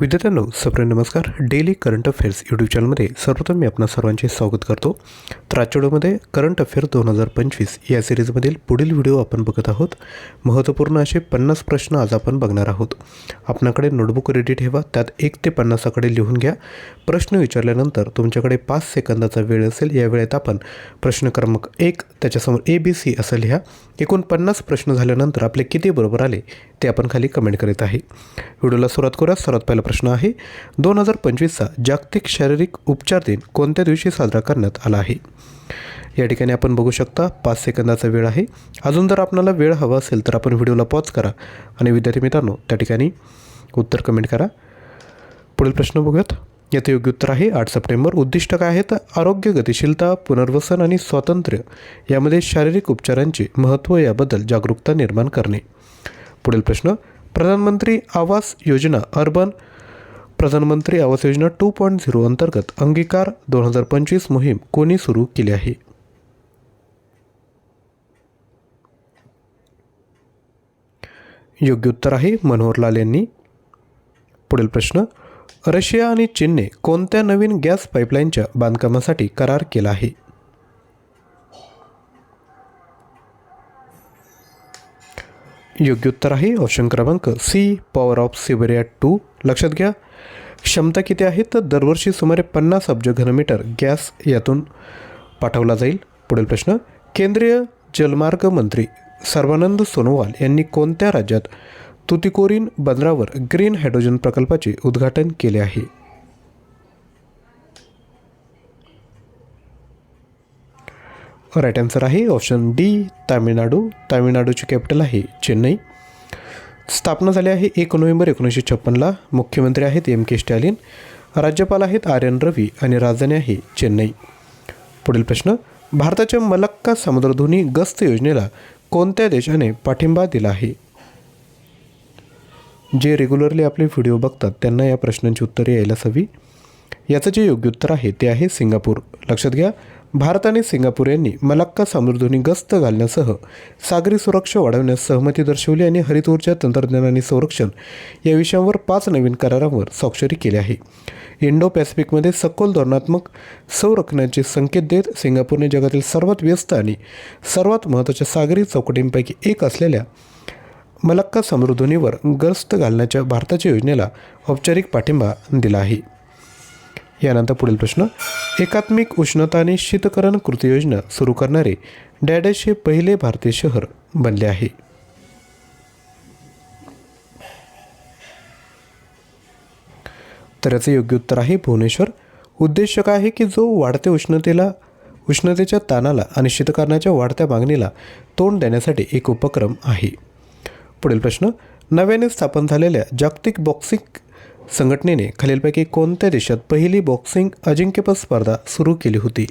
विद्यार्थ्यांनो सप्रे नमस्कार. Daily current affairs YouTube चॅनलमध्ये सर्वप्रथम मी आपणा सर्वांचे स्वागत करतो. तर आजच्या व्हिडिओमध्ये करंट अफेअर दोन हजार पंचवीस या सिरीजमधील पुढील व्हिडिओ आपण बघत आहोत. महत्त्वपूर्ण असे पन्नास प्रश्न आज आपण बघणार आहोत. आपणाकडे नोटबुक रेडी ठेवा त्यात एक ते पन्नासाकडे लिहून घ्या. प्रश्न विचारल्यानंतर तुमच्याकडे पाच सेकंदाचा वेळ असेल या वेळेत आपण प्रश्न क्रमांक एक त्याच्यासमोर ए बी सी असं लिहा. एकूण पन्नास प्रश्न झाल्यानंतर आपले किती बरोबर आले ते आपण खाली कमेंट करीत आहे. व्हिडिओला सुरुवात करूया. सर्वात पहिला प्रश्न आहे. दोन हजार पंचवीसचा जागतिक शारीरिक उपचार दिन कोणत्या दिवशी साजरा करण्यात आला आहे? या ठिकाणी आपण बघू शकता पाच सेकंदाचा वेळ आहे. अजून जर आपल्याला वेळ हवा असेल तर आपण व्हिडिओला पॉज करा. आणि विद्यार्थी मित्रांनो त्या ठिकाणी उत्तर कमेंट करा. पुढील प्रश्न बघूयात. याचं योग्य उत्तर आहे आठ सप्टेंबर. उद्दिष्ट काय आहे तर आरोग्य गतिशीलता पुनर्वसन आणि स्वातंत्र्य. यामध्ये शारीरिक उपचारांचे महत्त्व याबद्दल जागरूकता निर्माण करणे. पुढील प्रश्न. प्रधानमंत्री आवास योजना अर्बन प्रधानमंत्री Awas Yojana to point zero अंतर्गत अंगीकार दोन हजार पंचवीस मोहीम कोणी सुरू केली आहे? योग्य उत्तर आहे मनोहर लाल यांनी. पुढील प्रश्न रशिया आणि चीनने कोणत्या नवीन गॅस पाईपलाईनच्या बांधकामासाठी करार केला आहे? योग्य उत्तर आहे ऑप्शन क्रमांक C power of Siberia two लक्षात घ्या. क्षमता किती आहे? तर दरवर्षी सुमारे पन्नास अब्ज घनमीटर गॅस यातून पाठवला जाईल. पुढील प्रश्न. केंद्रीय जलमार्ग मंत्री सर्वानंद सोनोवाल यांनी कोणत्या राज्यात तुतिकोरीन बंदरावर ग्रीन हायड्रोजन प्रकल्पाचे उद्घाटन केले आहे? राईट आन्सर आहे ऑप्शन डी तामिळनाडू. तामिळनाडूची कॅपिटल आहे चेन्नई. स्थापना झाली आहे एक नोव्हेंबर एकोणीसशे छप्पनला. मुख्यमंत्री आहेत एम के स्टॅलिन. राज्यपाल आहेत आर एन रवी आणि राजधानी आहे चेन्नई. पुढील प्रश्न भारताच्या मलक्का समुद्रधुनी गस्त योजनेला कोणत्या देशाने पाठिंबा दिला आहे? जे रेग्युलरली आपले व्हिडिओ बघतात त्यांना या प्रश्नांची उत्तरे यायलाच हवी. याचं जे योग्य उत्तर आहे ते आहे सिंगापूर. लक्षात घ्या भारत आणि सिंगापूर यांनी मलक्का समुद्रधुनी गस्त घालण्यासह सागरी सुरक्षा वाढवण्यास सहमती दर्शवली आणि हरित ऊर्जा तंत्रज्ञान आणि संरक्षण या विषयांवर पाच नवीन करारांवर स्वाक्षरी केली आहे. इंडो पॅसिफिकमध्ये सखोल धोरणात्मक संरक्षणाचे संकेत देत सिंगापूरने जगातील सर्वात व्यस्त आणि सर्वात महत्त्वाच्या सागरी चौकटींपैकी एक असलेल्या मलक्का समृद्धीवर गस्त घालण्याच्या भारताच्या योजनेला औपचारिक पाठिंबा दिला आहे. यानंतर पुढील प्रश्न. एकात्मिक उष्णता आणि शीतकरण कृती योजना सुरू करणारे डॅडश हे पहिले भारतीय शहर बनले आहे. तर याचं योग्य उत्तर आहे भुवनेश्वर. उद्देश काय आहे की जो वाढत्या उष्णतेला उष्णतेच्या ताणाला आणि शीतकरणाच्या वाढत्या मागणीला तोंड देण्यासाठी एक उपक्रम आहे. पुढील प्रश्न. नव्याने स्थापन झालेल्या जागतिक बॉक्सिंग संघटनेने खालीलपैकी कोणत्या देशात पहिली बॉक्सिंग अजिंक्यपद स्पर्धा सुरू केली होती?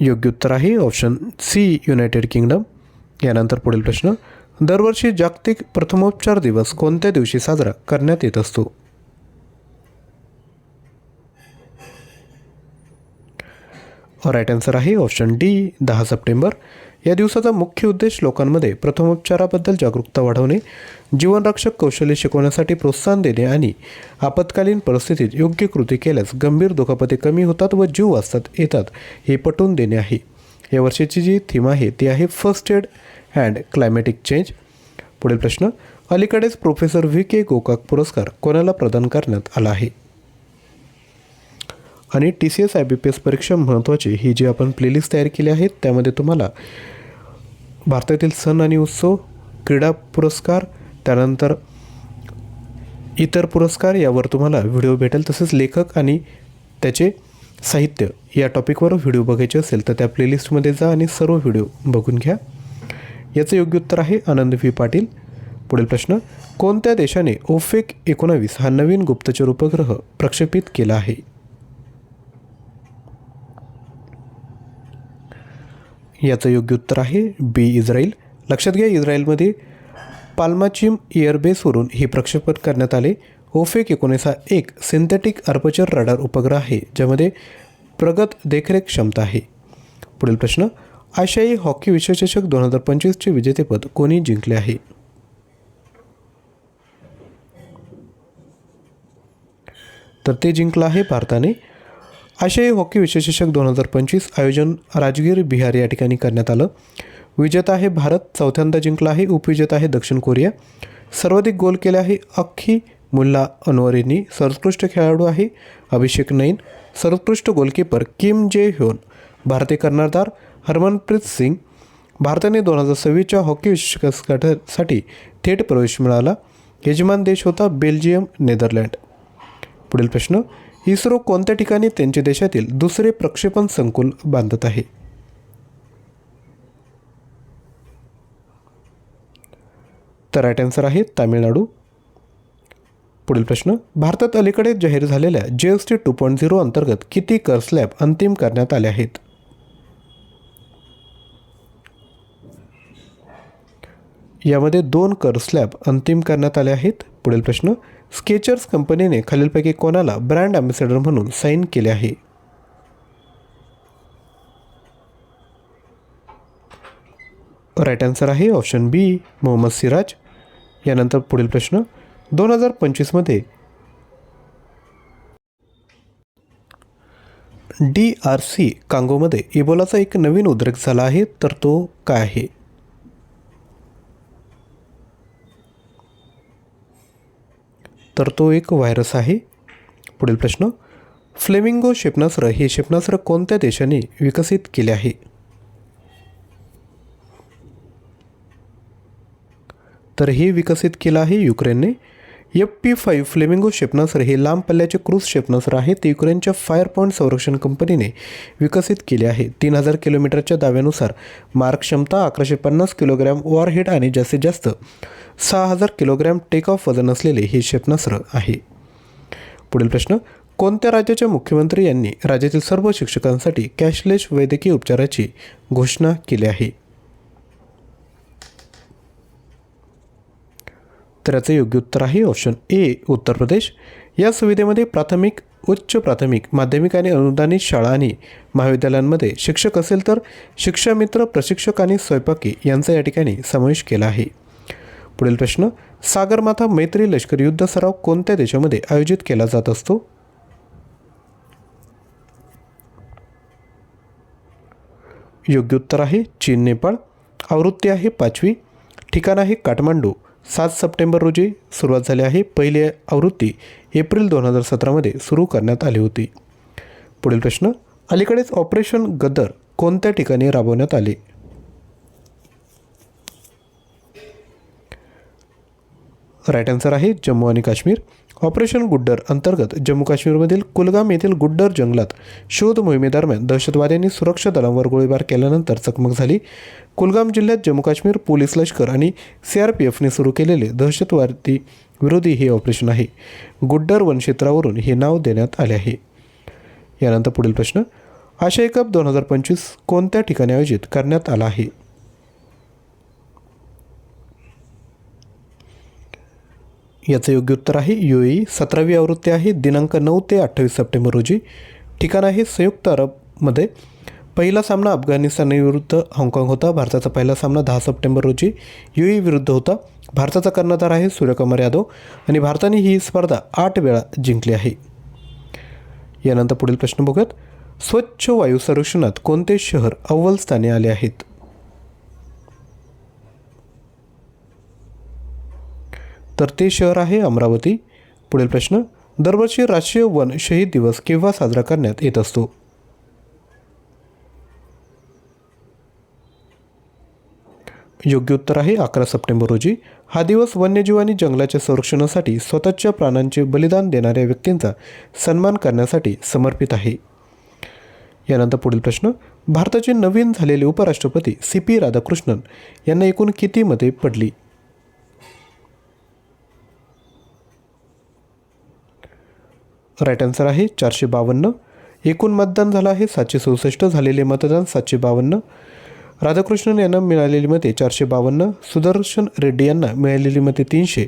योग्य उत्तर आहे ऑप्शन सी युनायटेड किंगडम. यानंतर पुढील प्रश्न दरवर्षी जागतिक प्रथमोपचार दिवस कोणत्या दिवशी साजरा करण्यात येत असतो? राईट आन्सर आहे ऑप्शन डी दहा सप्टेंबर. या दिवसाचा मुख्य उद्देश लोकांमध्ये प्रथमोपचाराबद्दल जागरूकता वाढवणे जीवनरक्षक कौशल्य शिकवण्यासाठी प्रोत्साहन देणे आणि आपत्कालीन परिस्थितीत योग्य कृती केल्यास गंभीर दुखापती कमी होतात व जीव वाचतात येतात हे पटवून देणे आहे. या वर्षीची जी थीम आहे ती आहे first aid and climatic change पुढील प्रश्न अलीकडेच प्रोफेसर व्ही के गोकाक पुरस्कार कोणाला प्रदान करण्यात आला आहे? आणि T C S I B P S परीक्षा महत्त्वाची ही जी आपण प्लेलिस्ट तयार केली आहे त्यामध्ये तुम्हाला भारतातील सण आणि उत्सव क्रीडा पुरस्कार त्यानंतर इतर पुरस्कार यावर तुम्हाला व्हिडिओ भेटेल तसेच लेखक आणि त्याचे साहित्य या टॉपिकवर व्हिडिओ बघायचे असेल तर त्या प्लेलिस्टमध्ये जा आणि सर्व व्हिडिओ बघून घ्या. याचं योग्य उत्तर आहे आनंद व्ही पाटील. पुढील प्रश्न कोणत्या देशाने ओफेक एकोणावीस हा नवीन गुप्तचर उपग्रह प्रक्षेपित केला आहे? याचं योग्य उत्तर आहे बी इस्रायल. लक्षात घ्या इस्रायलमध्ये पाल्माचिम एअरबेसवरून हे प्रक्षेपण करण्यात आले. ओफेक एकोणीस हा एक सिंथेटिक अर्पचर रडार उपग्रह आहे ज्यामध्ये प्रगत देखरेख क्षमता आहे. पुढील प्रश्न आशियाई हॉकी विश्वचषक दोन हजार पंचवीसचे विजेतेपद कोणी जिंकले आहे? तर ते जिंकलं आहे भारताने. आशियाई हॉकी विश्वचषक दोन हजार पंचवीस आयोजन राजगीर बिहार या ठिकाणी करण्यात आलं. विजेता आहे भारत चौथ्यांदा जिंकला आहे उपविजेता आहे दक्षिण कोरिया. सर्वाधिक गोल केले आहे अख्खी मुल्ला अनवरींनी सर्वोत्कृष्ट खेळाडू आहे अभिषेक नैन. सर्वोत्कृष्ट गोलकीपर किम जे ह्योन भारतीय कर्णधार हरमनप्रीत सिंग. भारताने दोन हजार सव्वीसच्या हॉकी विश्वचषकासाठी थेट प्रवेश मिळाला. यजमान देश होता बेल्जियम नेदरलँड. पुढील प्रश्न. इस्रो कोणत्या ठिकाणी त्यांच्या देशातील दुसरे प्रक्षेपण संकुल बांधत आहे? तर राईट आन्सर आहे तामिळनाडू. पुढील प्रश्न भारतात अलीकडे जाहीर झालेल्या G S T two point zero अंतर्गत किती कर स्लॅब अंतिम करण्यात आले आहेत? यामध्ये दोन कर स्लॅब अंतिम करण्यात आले आहेत. पुढील प्रश्न स्केचर्स कंपनीने खालीलपैकी कोणाला ब्रँड अँबॅसेडर म्हणून साईन केले आहे? राईट आन्सर आहे ऑप्शन बी मोहम्मद सिराज. यानंतर पुढील प्रश्न दोन हजार पंचवीसमध्ये डी आर सी कांगोमध्ये इबोलाचा एक नवीन उद्रेक झाला आहे तर तो काय आहे? तर तो एक व्हायरस आहे. पुढील प्रश्न. फ्लेमिंगो क्षेपणास्त्र हे क्षेपणास्त्र कोणत्या देशाने विकसित केले आहे? तर हे विकसित केलं आहे युक्रेनने. एफ पी फाईव्ह फ्लेमिंगो क्षेपणास्त्र हे लांब पल्ल्याचे क्रूज क्षेपणास्त्र आहे. ते युक्रेनच्या फायर पॉईंट संरक्षण कंपनीने विकसित केले आहे. तीन हजार किलोमीटरच्या दाव्यानुसार मार्क क्षमता अकराशे पन्नास किलोग्रॅम वॉरहेड आणि जास्तीत जास्त सहा हजार किलोग्रॅम टेक ऑफ वजन असलेले हे क्षेपणास्त्र आहे. पुढील प्रश्न कोणत्या राज्याच्या मुख्यमंत्री यांनी राज्यातील सर्व शिक्षकांसाठी कॅशलेस वैद्यकीय उपचाराची घोषणा केली आहे? तर याचं योग्य उत्तर आहे ऑप्शन ए उत्तर प्रदेश. या सुविधेमध्ये प्राथमिक उच्च प्राथमिक माध्यमिक आणि अनुदानित शाळा आणि महाविद्यालयांमध्ये शिक्षक असेल तर शिक्षामित्र प्रशिक्षक आणि स्वयंपाकी यांचा या ठिकाणी समावेश केला आहे. पुढील प्रश्न सागरमाथा मैत्री लष्करी युद्ध सराव कोणत्या देशामध्ये आयोजित केला जात असतो? योग्य उत्तर आहे चीन नेपाळ. आवृत्ती आहे पाचवी. ठिकाण आहे काठमांडू. सात सप्टेंबर रोजी सुरुवात झाली आहे पहिली आवृत्ती एप्रिल दोन हजार सतरामध्ये सुरू करण्यात आली होती. पुढील प्रश्न अलीकडेच ऑपरेशन गदर कोणत्या ठिकाणी राबवण्यात आले? राईट आन्सर आहे जम्मू आणि काश्मीर. ऑपरेशन गुड्डर अंतर्गत जम्मू काश्मीरमधील कुलगाम येथील गुड्डर जंगलात शोध मोहिमेदरम्यान दहशतवाद्यांनी सुरक्षा दलांवर गोळीबार केल्यानंतर चकमक झाली. कुलगाम जिल्ह्यात जम्मू काश्मीर पोलीस लष्कर आणि सी आर पी एफने सुरू केलेले दहशतवादी विरोधी हे ऑपरेशन आहे. गुड्डर वनक्षेत्रावरून हे नाव देण्यात आले आहे. यानंतर पुढील प्रश्न आशिया कप दोन हजार पंचवीस कोणत्या ठिकाणी आयोजित करण्यात आला आहे? याचं योग्य उत्तर आहे यू ए सतरावी आवृत्ती आहे. दिनांक नऊ ते अठ्ठावीस सप्टेंबर रोजी. ठिकाण आहे संयुक्त अरबमध्ये. पहिला सामना अफगाणिस्तानविरुद्ध हाँगकाँग होता. भारताचा पहिला सामना दहा सप्टेंबर रोजी यू ई विरुद्ध होता. भारताचा कर्णधार आहे सूर्यकुमार यादव आणि भारताने ही स्पर्धा आठ वेळा जिंकली आहे. यानंतर पुढील प्रश्न बघूयात. स्वच्छ वायू सर्वेक्षणात कोणते शहर अव्वल स्थानी आले आहेत? तर ते शहर आहे अमरावती. पुढील प्रश्न दरवर्षी राष्ट्रीय वन शहीद दिवस केव्हा साजरा करण्यात येत असतो? योग्य उत्तर आहे अकरा सप्टेंबर रोजी. हा दिवस वन्यजीव आणि जंगलाच्या संरक्षणासाठी स्वतःच्या प्राणांचे बलिदान देणाऱ्या व्यक्तींचा सन्मान करण्यासाठी समर्पित आहे. यानंतर पुढील प्रश्न भारताचे नवीन झालेले उपराष्ट्रपती सी पी राधाकृष्णन यांना एकूण किती मते पडली? राईट आन्सर आहे चारशे बावन्न. एकूण मतदान झालं आहे सातशे चौसष्ट. झालेले मतदान सातशे बावन्न. राधाकृष्णन यांना मिळालेली मते चारशे बावन्न. सुदर्शन रेड्डी यांना मिळालेली मते तीनशे.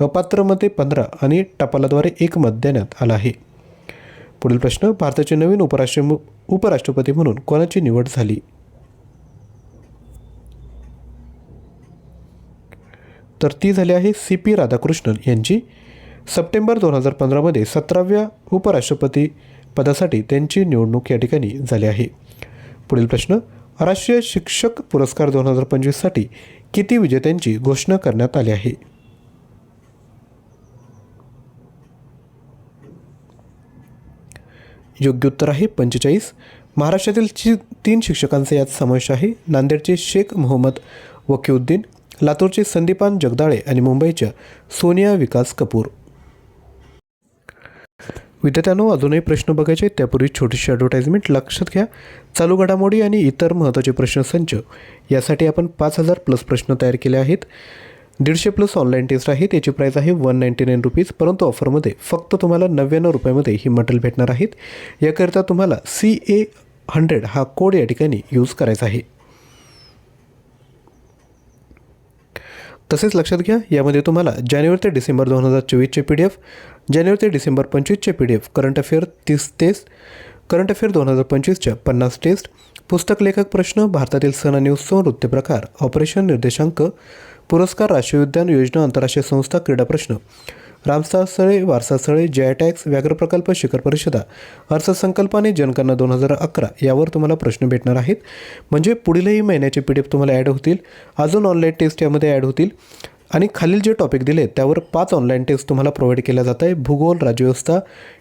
अपात्र मते पंधरा आणि टपालाद्वारे एक मत देण्यात आलं आहे. पुढील प्रश्न भारताचे नवीन उपराष्ट्र उपराष्ट्रपती म्हणून कोणाची निवड झाली? तर ती झाली आहे सी पी राधाकृष्णन यांची. सप्टेंबर दोन हजार पंधरामध्ये सतराव्या उपराष्ट्रपती पदासाठी त्यांची निवडणूक या ठिकाणी झाली आहे. पुढील प्रश्न राष्ट्रीय शिक्षक पुरस्कार दोन हजार पंचवीससाठी किती विजेत्यांची घोषणा करण्यात आली आहे? योग्य उत्तर आहे पंचेचाळीस. महाराष्ट्रातील ची तीन शिक्षकांचा यात समावेश आहे. नांदेडचे शेख मोहम्मद वकीउद्दीन लातूरचे संदीपान जगदाळे आणि मुंबईच्या सोनिया विकास कपूर. विद्यार्थ्यांनो अजूनही प्रश्न बघायचे त्यापूर्वी छोटीशी ॲडव्हर्टाईजमेंट लक्षात घ्या. चालू घडामोडी आणि इतर महत्त्वाचे प्रश्न संच. यासाठी आपण पाच हजार प्लस प्रश्न तयार केले आहेत. दीडशे प्लस ऑनलाईन टेस्ट आहे त्याची प्राईस आहे वन नाईंटी नाईन रुपीज परंतु ऑफरमध्ये फक्त तुम्हाला नव्याण्णव रुपयामध्ये ही मटेरियल भेटणार आहेत. याकरिता तुम्हाला सी ए हंड्रेड हा कोड या ठिकाणी यूज करायचा आहे. तसेच लक्षात घ्या यामध्ये तुम्हाला जानेवारी ते डिसेंबर दोन हजार चोवीसचे पी डी एफ जानेवारी ते December पंचवीसचे P D F current affair तीस टेस्ट करंट अफेअर दोन हजार पंचवीसच्या पन्नास टेस्ट पुस्तक लेखक प्रश्न भारतातील सण आणि उत्सव नृत्य प्रकार ऑपरेशन निर्देशांक पुरस्कार राष्ट्रीय उद्यान योजना आंतरराष्ट्रीय संस्था क्रीडा प्रश्न. रामस्थळ स्थळे वारसा स्थळे जय टॅक्स व्याघ्र प्रकल्प शिखर परिषदा. अर्थसंकल्प आणि जनगणना दोन हजार अकरा यावर तुम्हाला प्रश्न भेटणार आहेत. म्हणजे पुढीलही महिन्याचे पी डी एफ तुम्हाला ॲड होतील. अजून ऑनलाईन टेस्ट यामध्ये ॲड होतील. आणि खालील जे टॉपिक दिले त्यावर पाच ऑनलाईन टेस्ट तुम्हाला प्रोव्हाइड केल्या जात आहे भूगोल राज्यव्यवस्था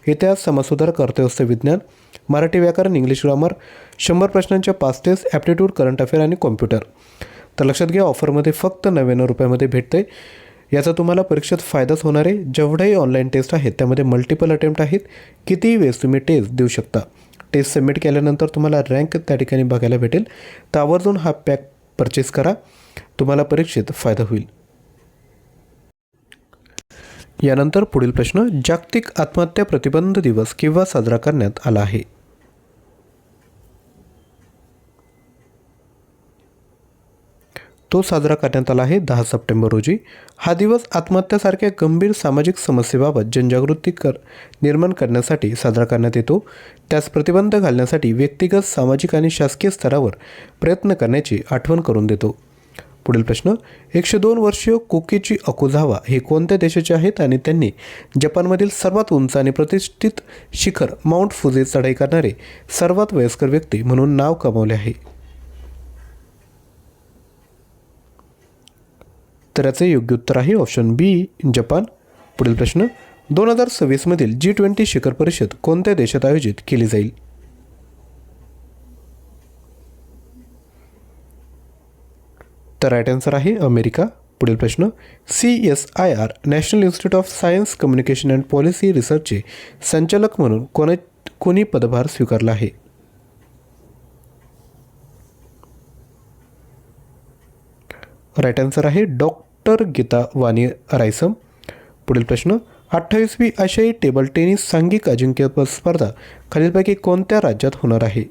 इतिहास समाजसुधारक अर्थव्यवस्था विज्ञान मराठी व्याकरण इंग्लिश ग्रामर शंभर प्रश्नांच्या पाच टेस्ट ॲप्टिट्यूड करंट अफेअर आणि कॉम्प्युटर तर लक्षात घ्या ऑफरमध्ये फक्त नव्याण्णव रुपयामध्ये भेटते याचा तुम्हाला परीक्षेत फायदाच होणार आहे जेवढ्याही ऑनलाईन टेस्ट आहेत त्यामध्ये मल्टिपल अटेम्प्ट आहेत. कितीही वेळेस तुम्ही टेस्ट देऊ शकता. टेस्ट सबमिट केल्यानंतर तुम्हाला रँक त्या ठिकाणी बघायला भेटेल. तर आवर्जून हा पॅक परचेस करा. तुम्हाला परीक्षेत फायदा होईल. यानंतर पुढील प्रश्न जागतिक आत्महत्या प्रतिबंध दिवस केव्हा साजरा करण्यात आला आहे. तो साजरा करण्यात आला आहे दहा सप्टेंबर रोजी. हा दिवस आत्महत्यासारख्या गंभीर सामाजिक समस्येबाबत जनजागृती कर निर्माण करण्यासाठी साजरा करण्यात येतो. त्यास प्रतिबंध घालण्यासाठी व्यक्तिगत सामाजिक आणि शासकीय स्तरावर प्रयत्न करण्याची आठवण करून देतो. पुढील प्रश्न एकशे दोन वर्षीय कोकीची अकुझावा हे कोणत्या देशाचे आहेत आणि त्यांनी जपानमधील सर्वात उंच आणि प्रतिष्ठित शिखर माउंट फुजे चढाई करणारे सर्वात वयस्कर व्यक्ती म्हणून नाव कमावले आहे? तर याचे योग्य उत्तर आहे ऑप्शन बी जपान. पुढील प्रश्न दोन हजार सव्वीसमधील जी ट्वेंटी शिखर परिषद कोणत्या देशात आयोजित केली जाईल? तर राईट आन्सर आहे अमेरिका. पुढील प्रश्न C S I R national institute of science communication and policy रिसर्चचे संचालक म्हणून कोणा कोणी पदभार स्वीकारला आहे? राईट आन्सर आहे डॉक्टर गीता वाणी रायसम. पुढील प्रश्न अठ्ठावीसवी आशियाई टेबल टेनिस सांघिक अजिंक्यपद स्पर्धा खालीलपैकी कोणत्या राज्यात होणार आहे?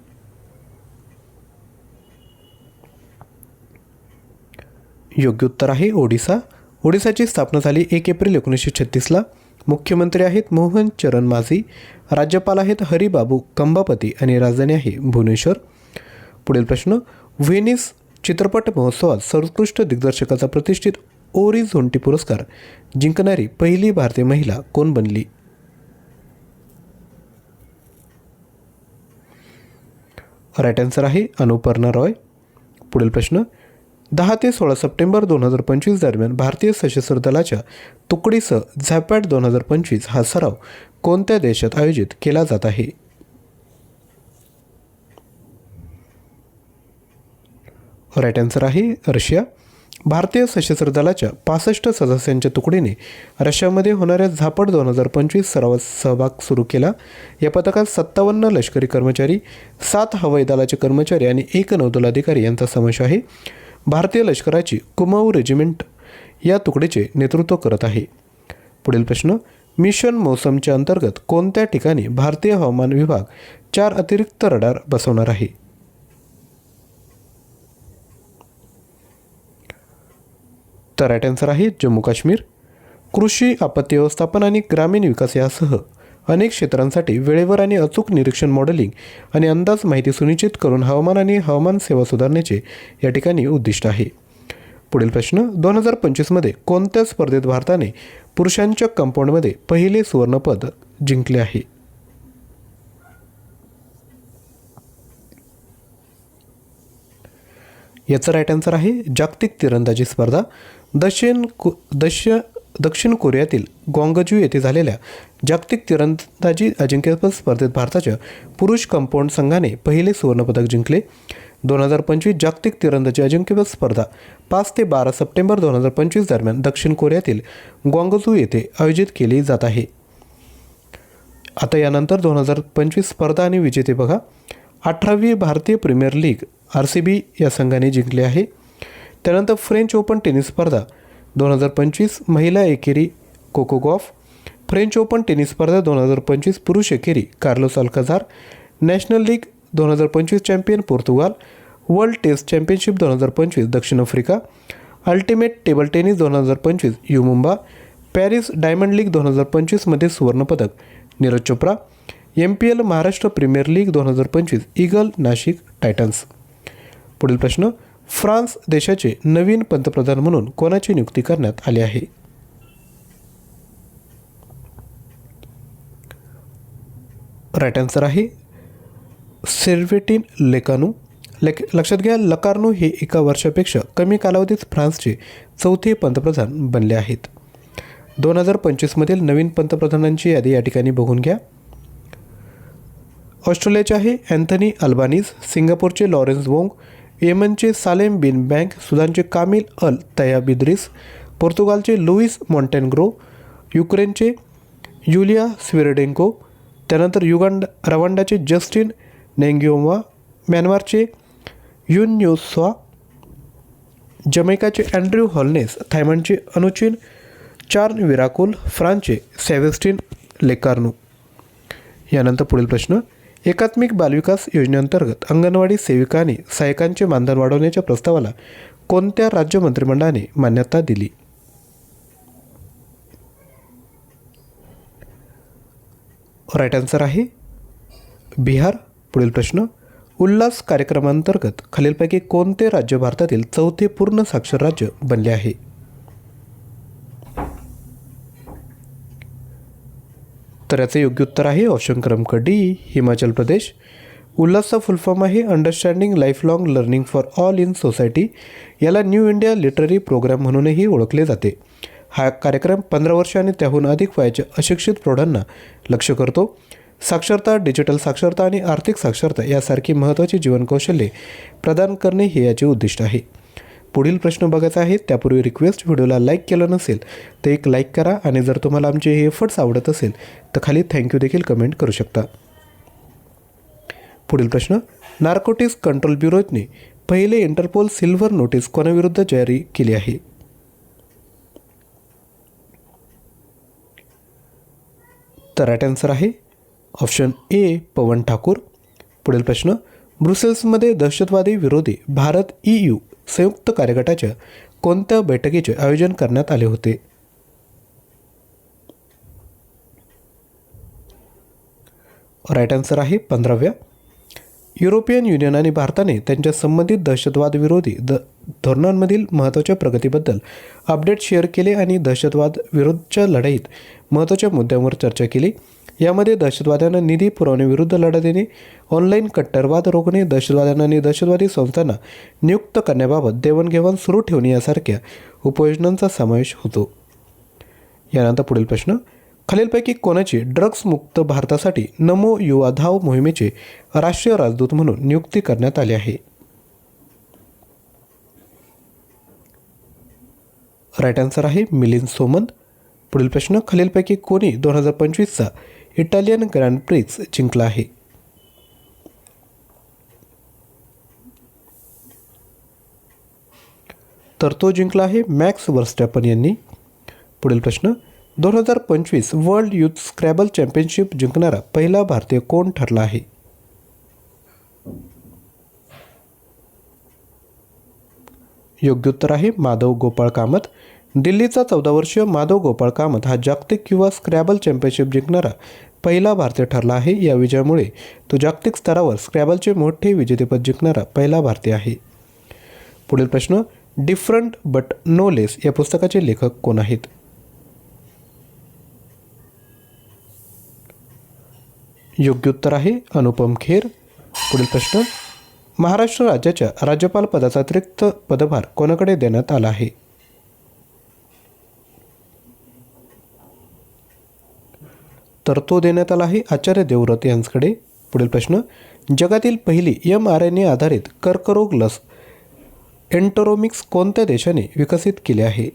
योग्य उत्तर आहे ओडिसा. ओडिसाची स्थापना झाली एक एप्रिल एकोणीसशे छत्तीसला. मुख्यमंत्री आहेत मोहन चरण माझी राज्यपाल आहेत हरिबाबू कंबापती आणि राजधानी आहे भुवनेश्वर. पुढील प्रश्न व्हेनिस चित्रपट महोत्सवात सर्वोत्कृष्ट दिग्दर्शकाचा प्रतिष्ठित ओरी झोंटी पुरस्कार जिंकणारी पहिली भारतीय महिला कोण बनली? राईट आन्सर आहे अनुपर्णा रॉय. पुढील प्रश्न दहा ते सोळा सप्टेंबर दोन हजार पंचवीस दरम्यान भारतीय सशस्त्र दलाच्या तुकडीसह झॅपॅट दोन हजार पंचवीस हा सराव कोणत्या देशात आयोजित केला जात आहे? राईट आन्सर आहे रशिया. भारतीय सशस्त्र दलाच्या पासष्ट सदस्यांच्या तुकडीने रशियामध्ये होणाऱ्या झापड दोन हजार पंचवीस सरावात सहभाग सुरू केला. या पथकात सत्तावन्न लष्करी कर्मचारी सात हवाई दलाचे कर्मचारी आणि एक नौदल अधिकारी यांचा समावेश आहे. भारतीय लष्कराची कुमाऊ रेजिमेंट या तुकडीचे नेतृत्व करत आहे. पुढील प्रश्न मिशन मौसमच्या अंतर्गत कोणत्या ठिकाणी भारतीय हवामान विभाग चार अतिरिक्त रडार बसवणार आहे? तर राईट आन्सर आहे जम्मू काश्मीर. कृषी आपत्ती व्यवस्थापन आणि ग्रामीण विकास यासह अनेक क्षेत्रांसाठी वेळेवर आणि अचूक निरीक्षण मॉडेलिंग आणि अंदाज माहिती सुनिश्चित करून हवामान आणि हवामान सेवा सुधारण्याचे या ठिकाणी उद्दिष्ट आहे. पुढील प्रश्न दोन हजार पंचवीसमध्ये कोणत्या स्पर्धेत भारताने पुरुषांच्या कंपाऊंडमध्ये पहिले सुवर्णपद जिंकले आहे? याचं राईट आन्सर आहे जागतिक तिरंदाजी स्पर्धा. दक्षिण को दश्य दक्षिण कोरियातील गोंगजू येथे झालेल्या जागतिक तिरंदाजी अजिंक्यपद स्पर्धेत भारताच्या पुरुष कंपाऊंड संघाने पहिले सुवर्णपदक जिंकले. दोन हजार पंचवीस जागतिक तिरंदाजी अजिंक्यपद स्पर्धा पाच ते बारा सप्टेंबर दोन हजार पंचवीस दरम्यान दक्षिण कोरियातील ग्वांगजू येथे आयोजित केली जात आहे. आता यानंतर दोन हजार पंचवीस स्पर्धा आणि विजेते बघा. अठरावी भारतीय premier league R C B या संघाने जिंकले आहे. त्यानंतर फ्रेंच ओपन टेनिस स्पर्धा दोन हजार पंचवीस महिला एकेरी Coco Gauff French Open tennis स्पर्धा दोन हजार पंचवीस पुरुष एकेरी कार्लोस अल्काझार नॅशनल लीग दोन हजार पंचवीस champion Portugal world test championship दोन हजार पंचवीस दक्षिण आफ्रिका अल्टिमेट टेबल टेनिस दोन हजार पंचवीस युमुंबा पॅरिस डायमंड लीग दोन हजार पंचवीसमध्ये सुवर्णपदक Neeraj Chopra M P L Maharashtra premier league दोन हजार पंचवीस ईगल नाशिक टायटन्स. पुढील प्रश्न फ्रान्स देशाचे नवीन पंतप्रधान म्हणून कोणाची नियुक्ती करण्यात आली आहे? राईट आन्सर आहे सेर्वेटिन लेकानू. लेक लक्षात घ्या लकार्नू हे एका वर्षापेक्षा कमी कालावधीत फ्रान्सचे चौथे पंतप्रधान बनले आहेत. दोन हजार पंचवीसमधील नवीन पंतप्रधानांची यादी या ठिकाणी बघून घ्या. ऑस्ट्रेलियाचे आहे अँथनी अल्बानीज सिंगापूरचे लॉरेन्स वोंग येमनचे सालेम बिन बँक सुदानचे कामिल अल तया बिद्रिस पोर्तुगालचे लुईस मॉन्टेनग्रो युक्रेनचे युलिया स्विरडेंको त्यानंतर युगांड रवांडाचे जस्टिन नेंग्योमा म्यानमारचे युन्योस्वा जमैकाचे अँड्र्यू हॉलनेस थायमंडचे अनुचिन चार्न विराकुल फ्रान्सचे सेवेस्टिन लेकार्नू. यानंतर पुढील प्रश्न. एकात्मिक बालविकास योजनेअंतर्गत अंगणवाडी सेविकांनी सहायकांचे सहाय्यकांचे मानधन वाढवण्याच्या प्रस्तावाला कोणत्या राज्य मंत्रिमंडळाने मान्यता दिली? राईट आन्सर आहे बिहार. पुढील प्रश्न उल्हास कार्यक्रमांतर्गत खालीलपैकी कोणते राज्य भारतातील चौथे पूर्ण साक्षर राज्य बनले आहे? तर याचं योग्य उत्तर आहे. ऑप्शन क्रमांक डी हिमाचल प्रदेश. उल्हासचा फुलफॉर्म आहे. Understanding life long learning for all in society याला न्यू इंडिया लिटररी प्रोग्राम म्हणूनही ओळखले जाते. हा कार्यक्रम पंधरा वर्ष आणि त्याहून अधिक वयाच्या अशिक्षित प्रौढांना लक्ष करतो. साक्षरता डिजिटल साक्षरता आणि आर्थिक साक्षरता यासारखी महत्त्वाची जीवनकौशल्ये प्रदान करणे हे याचे उद्दिष्ट आहे. पुढील प्रश्न बघायचा आहे त्यापूर्वी रिक्वेस्ट व्हिडिओला लाईक केलं नसेल तर एक लाईक करा आणि जर तुम्हाला आमचे हे एफर्ट्स आवडत असेल तर खाली थँक्यू देखील कमेंट करू शकता. पुढील प्रश्न नार्कोटिक्स कंट्रोल ब्युरोने पहिले इंटरपोल सिल्व्हर नोटीस कोणाविरुद्ध जारी केली आहे? तर राईट आन्सर आहे ऑप्शन ए पवन ठाकूर. पुढील प्रश्न ब्रुसेल्समध्ये दहशतवादी विरोधी भारत ई यू संयुक्त कार्यगटाच्या कोणत्या बैठकीचे आयोजन करण्यात आले होते? राईट आन्सर आहे पंधराव्या. युरोपियन युनियन आणि भारताने त्यांच्या संबंधित दहशतवादविरोधी द धोरणांमधील महत्त्वाच्या प्रगतीबद्दल अपडेट शेअर केले आणि दहशतवाद विरुद्धच्या लढाईत महत्त्वाच्या मुद्द्यांवर चर्चा केली. यामध्ये दहशतवाद्यांना निधी पुरवण्याविरुद्ध लढा देणे ऑनलाईन कट्टरवाद रोखणे दहशतवाद्यांना आणि दहशतवादी संस्थांना नियुक्त करण्याबाबत देवाणघेवाण सुरू ठेवणे यासारख्या उपयोजनांचा समावेश होतो. यानंतर पुढील प्रश्न. खालीलपैकी कोणाची ड्रग्स मुक्त भारतासाठी नमो युवा धाव मोहिमेचे राष्ट्रीय राजदूत म्हणून नियुक्ती करण्यात आली आहे? राईट आन्सर आहे मिलिंद सोमन. पुढील प्रश्न. खालीलपैकी कोणी दोन हजार पंचवीसचा इटालियन ग्रँड प्रिक्स जिंकला आहे. तर तो जिंकला आहे मॅक्स वर्स्टॅपन यांनी. पुढील प्रश्न दोन हजार पंचवीस वर्ल्ड युथ स्क्रॅबल चॅम्पियनशिप जिंकणारा पहिला भारतीय कोण ठरला आहे? योग्य उत्तर आहे माधव गोपाळ कामत. दिल्लीचा चौदा वर्षीय माधव गोपाळ कामत हा जागतिक किंवा स्क्रॅबल चॅम्पियनशिप जिंकणारा पहिला भारतीय ठरला आहे या विजयामुळे. तो जागतिक स्तरावर स्क्रॅबलचे मोठे विजेतेपद जिंकणारा पहिला भारतीय आहे. पुढील प्रश्न डिफरंट बट नो लेस या पुस्तकाचे लेखक कोण आहेत? योग्य उत्तर आहे अनुपम खेर. पुढील प्रश्न महाराष्ट्र राज्याच्या राज्यपाल पदाचा अतिरिक्त पदभार कोणाकडे देण्यात आला आहे? तर तो देण्यात आला आहे. आचार्य देवव्रत यांच्याकडे पुढील प्रश्न. जगातील पहिली एम आर एन ए आधारित कर्करोग लस एन्टरोमिक्स कोणत्या देशाने विकसित केले आहे?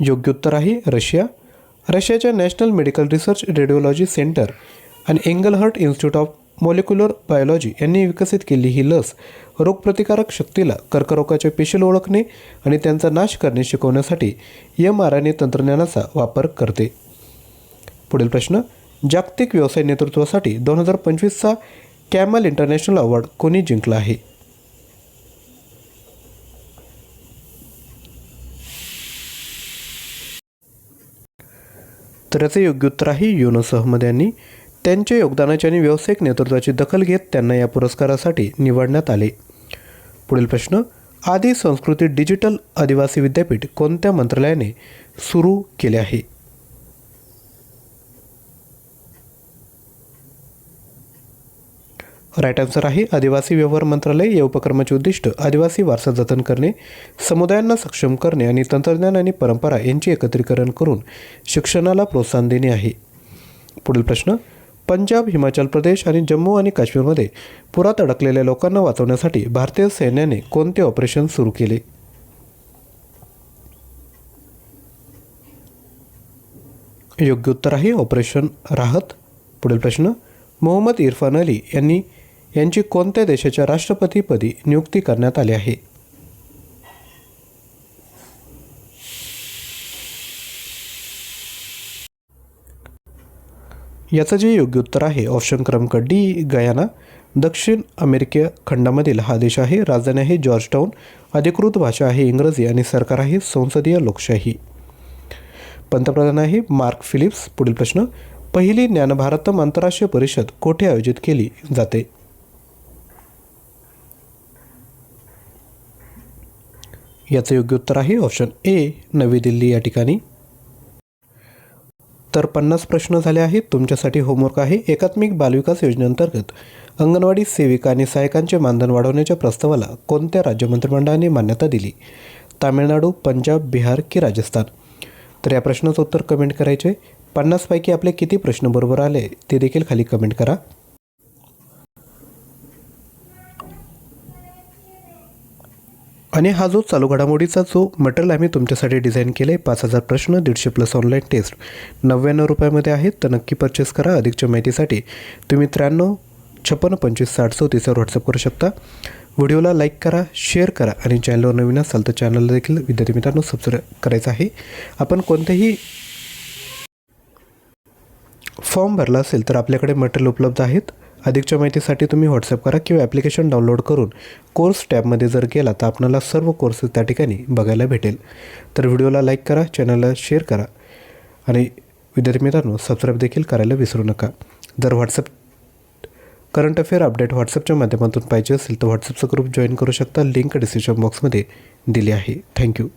योग्य उत्तर आहे रशिया. रशियाच्या national medical research radiology centre आणि Engelhardt institute of molecular biology यांनी विकसित केली ही लस. रोगप्रतिकारक शक्तीला कर्करोगाच्या पेशील ओळखणे आणि त्यांचा नाश करणे शिकवण्यासाठी एम आर एन ए तंत्रज्ञानाचा वापर करते. पुढील प्रश्न जागतिक व्यवसाय नेतृत्वासाठी दोन हजार पंचवीसचा कॅमल इंटरनॅशनल अवॉर्ड कोणी जिंकला आहे? तर याचे योग्य उत्तर आहे युनस अहमद यांनी. त्यांच्या योगदानाची आणि व्यावसायिक नेतृत्वाची दखल घेत त्यांना या पुरस्कारासाठी निवडण्यात आले. पुढील प्रश्न आदी संस्कृती डिजिटल आदिवासी विद्यापीठ कोणत्या मंत्रालयाने सुरू केले आहे? राईट आन्सर आहे आदिवासी व्यवहार मंत्रालय या उपक्रमाचे उद्दिष्ट आदिवासी वारसा जतन करणे समुदायांना सक्षम करणे आणि तंत्रज्ञान आणि परंपरा यांचे एकत्रीकरण करून शिक्षणाला प्रोत्साहन देणे आहे. पुढील प्रश्न पंजाब हिमाचल प्रदेश आणि जम्मू आणि काश्मीरमध्ये पुरात अडकलेल्या लोकांना वाचवण्यासाठी भारतीय सैन्याने कोणते ऑपरेशन सुरू केले? योग्य उत्तर आहे ऑपरेशन राहत. पुढील प्रश्न मोहम्मद इरफान अली यांनी यांची कोणत्या देशाच्या राष्ट्रपतीपदी नियुक्ती करण्यात आली आहे? याचं जे योग्य उत्तर आहे ऑप्शन क्रमांक डी गयाना. दक्षिण अमेरिके खंडामधील हा देश आहे. राजधानी आहे जॉर्जटाऊन. अधिकृत भाषा आहे इंग्रजी आणि सरकार आहे संसदीय लोकशाही. पंतप्रधान आहे मार्क फिलिप्स. पुढील प्रश्न पहिली ज्ञानभारतम आंतरराष्ट्रीय परिषद कोठे आयोजित केली जाते? याचं योग्य उत्तर आहे ऑप्शन ए नवी दिल्ली या ठिकाणी. तर पन्नास प्रश्न झाले आहेत. तुमच्यासाठी होमवर्क आहे. एकात्मिक बालविकास योजनेअंतर्गत अंगणवाडी सेविका आणि सहायकांचे मानधन वाढवण्याच्या प्रस्तावाला कोणत्या राज्य मंत्रिमंडळाने मान्यता दिली? तामिळनाडू पंजाब बिहार की राजस्थान? तर या प्रश्नाचं उत्तर कमेंट करायचे. पन्नासपैकी आपले किती प्रश्न बरोबर आले ते देखील खाली कमेंट करा. आणि हा जो चालू घडामोडीचा जो मटेरियल आम्ही तुमच्यासाठी डिझाईन केलं आहे पाच हजार प्रश्न दीडशे प्लस ऑनलाईन टेस्ट नव्याण्णव रुपयामध्ये आहेत तर नक्की परचेस करा. अधिकच्या माहितीसाठी तुम्ही त्र्याण्णव छप्पन्न पंचवीस साठ चौतीसवर व्हॉट्सअप करू शकता. व्हिडिओला लाईक करा शेअर करा आणि चॅनलवर नवीन असाल तर चॅनलला देखील विद्यार्थी मित्रांनो सबस्क्राईब करायचं आहे. आपण कोणतेही फॉर्म भरला असेल तर आपल्याकडे मटेरियल उपलब्ध आहेत. अधिकच्या माहितीसाठी तुम्ही व्हॉट्सअप करा किंवा ॲप्लिकेशन डाउनलोड करून कोर्स टॅबमध्ये जर गेला तर आपल्याला सर्व कोर्सेस त्या ठिकाणी बघायला भेटेल. तर व्हिडिओला लाईक करा चॅनलला शेअर करा. आणि विद्यार्थी मित्रांनो सबस्क्राईब देखील करायला विसरू नका. जर व्हॉट्सअप करंट अफेअर अपडेट व्हॉट्सअपच्या माध्यमातून पाहिजे असेल तर व्हॉट्सअपचा ग्रुप जॉईन करू शकता. लिंक डिस्क्रिप्शन बॉक्समध्ये दिली आहे. थँक्यू